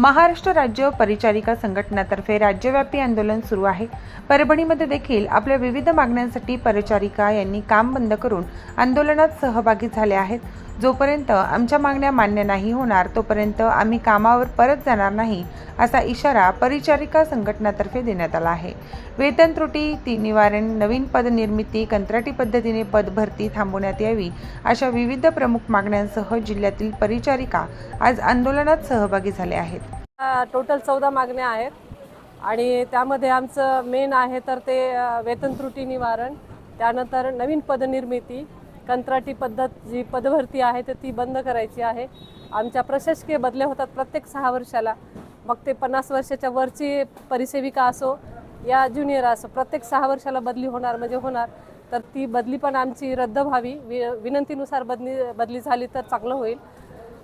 महाराष्ट्र राज्य परिचारिका संघटनातर्फे राज्यव्यापी आंदोलन सुरू आहे. परभणीमध्ये देखील आपल्या विविध मागण्यांसाठी परिचारिका यांनी काम बंद करून आंदोलनात सहभागी झाले आहेत. जोपर्यंत आमच्या मागण्या मान्य नाही होणार तोपर्यंत आम्ही कामावर परत जाणार नाही असा इशारा परिचारिका संघटनातर्फे देण्यात आला आहे. वेतन त्रुटी ती निवारण नवीन पदनिर्मिती कंत्राटी पद्धतीने पदभरती थांबवण्यात यावी अशा विविध प्रमुख मागण्यांसह जिल्ह्यातील परिचारिका आज आंदोलनात सहभागी झाले आहेत. टोटल चौदा मागण्या आहेत आणि त्यामध्ये आमचं मेन आहे तर ते वेतन त्रुटी निवारण त्यानंतर नवीन पदनिर्मिती कंत्राटी पद्धत जी पदभरती आहे तर ती बंद करायची आहे. आमच्या प्रशासकीय बदल्या होतात प्रत्येक सहा वर्षाला. मग ते पन्नास वर्षाच्या वरची परिसेविका असो या ज्युनियर असो प्रत्येक सहा वर्षाला बदली होणार म्हणजे होणार. तर ती बदली पण आमची रद्द व्हावी. वि विनंतीनुसार बदली बदली झाली तर चांगलं होईल.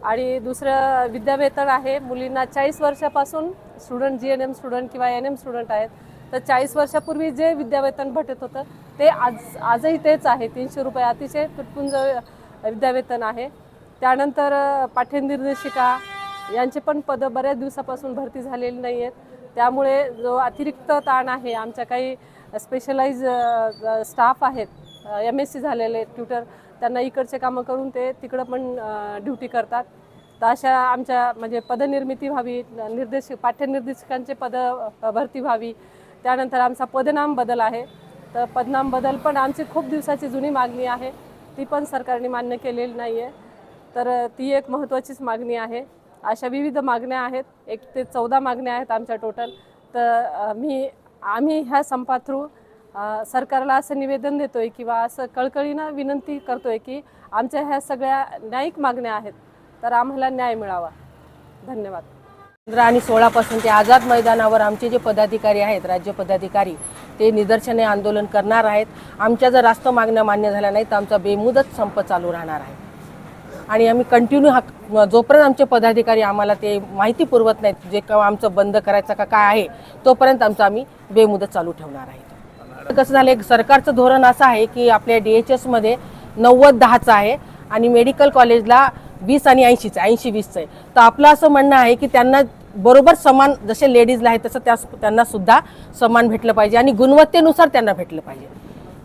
आणि दुसरं विद्यावेतन आहे मुलींना चाळीस वर्षापासून student G N M student किंवा एन एम स्टुडंट आहेत तर चाळीस वर्षापूर्वी जे विद्यावेतन भेटत होतं ते आज आजही तेच आहे. तीनशे रुपये अतिशय तुटपुंज विद्यावेतन आहे. त्यानंतर पाठ्यनिर्देशिका यांचे पण पदं बऱ्याच दिवसापासून भरती झालेली नाही आहेत त्यामुळे जो अतिरिक्त ताण आहे आमच्या काही स्पेशलाइज स्टाफ आहेत एम एस सी झालेले ट्युटर त्यांना इकडचे कामं करून ते तिकडं पण ड्युटी करतात. तर अशा आमच्या म्हणजे पदनिर्मिती व्हावी निर्देश पाठ्यनिर्देशकांचे पद भरती व्हावी. त्यानंतर आमचा पदनाम बदल आहे. तर पदनाम बदल पण आमची खूप दिवसाची जुनी मागणी आहे. ती पण सरकारने मान्य केलेली नाही आहे तर ती एक महत्त्वाचीच मागणी आहे. अशा विविध मागण्या आहेत. एक ते चौदा मागण्या आहेत आमच्या टोटल. तर मी आम्ही ह्या संपा थ्रू सरकारला असं निवेदन देतो आहे किंवा असं कळकळीनं विनंती करतो आहे की आमच्या ह्या सगळ्या न्यायिक मागण्या आहेत. तर आम्हाला न्याय मिळावा. धन्यवाद. पंधरा आणि सोळापासून ते आझाद मैदानावर आमचे जे पदाधिकारी आहेत राज्य पदाधिकारी ते निदर्शने आंदोलन करणार आहेत. आमच्या जर रास्त मागण्या मान्य झाल्या नाही तर आमचा बेमुदत संप चालू राहणार आहे. आणि आम्ही कंटिन्यू हा जोपर्यंत आमचे पदाधिकारी आम्हाला ते माहिती पुरवत नाहीत जे का आमचं बंद करायचं का काय आहे तोपर्यंत आमचं आम्ही बेमुदत चालू ठेवणार आहे. कसं झालं एक सरकारचं धोरण असं आहे की आपल्या डी एच एसमध्ये नव्वद दहाचं आहे आणि मेडिकल कॉलेजला वीस आणि ऐंशीचं ऐंशी वीसचं. आहे तर आपलं असं म्हणणं आहे की त्यांना बरोबर समान जसे लेडीजला आहे तसं त्या त्यांना सुद्धा समान भेटलं पाहिजे आणि गुणवत्तेनुसार त्यांना भेटलं पाहिजे.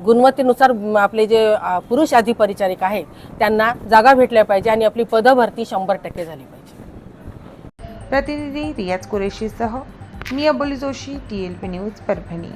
गुणवत्तेनुसार आपले जे पुरुष पुरुष अधिपरिचारिक आहेत त्यांना जागा भेटल्या पाहिजे आणि आपली पदभरती शंभर टक्के झाली पाहिजे. प्रतिनिधी रियाज कुरेशीसह मी Aboli Joshi T L P news Parbhani.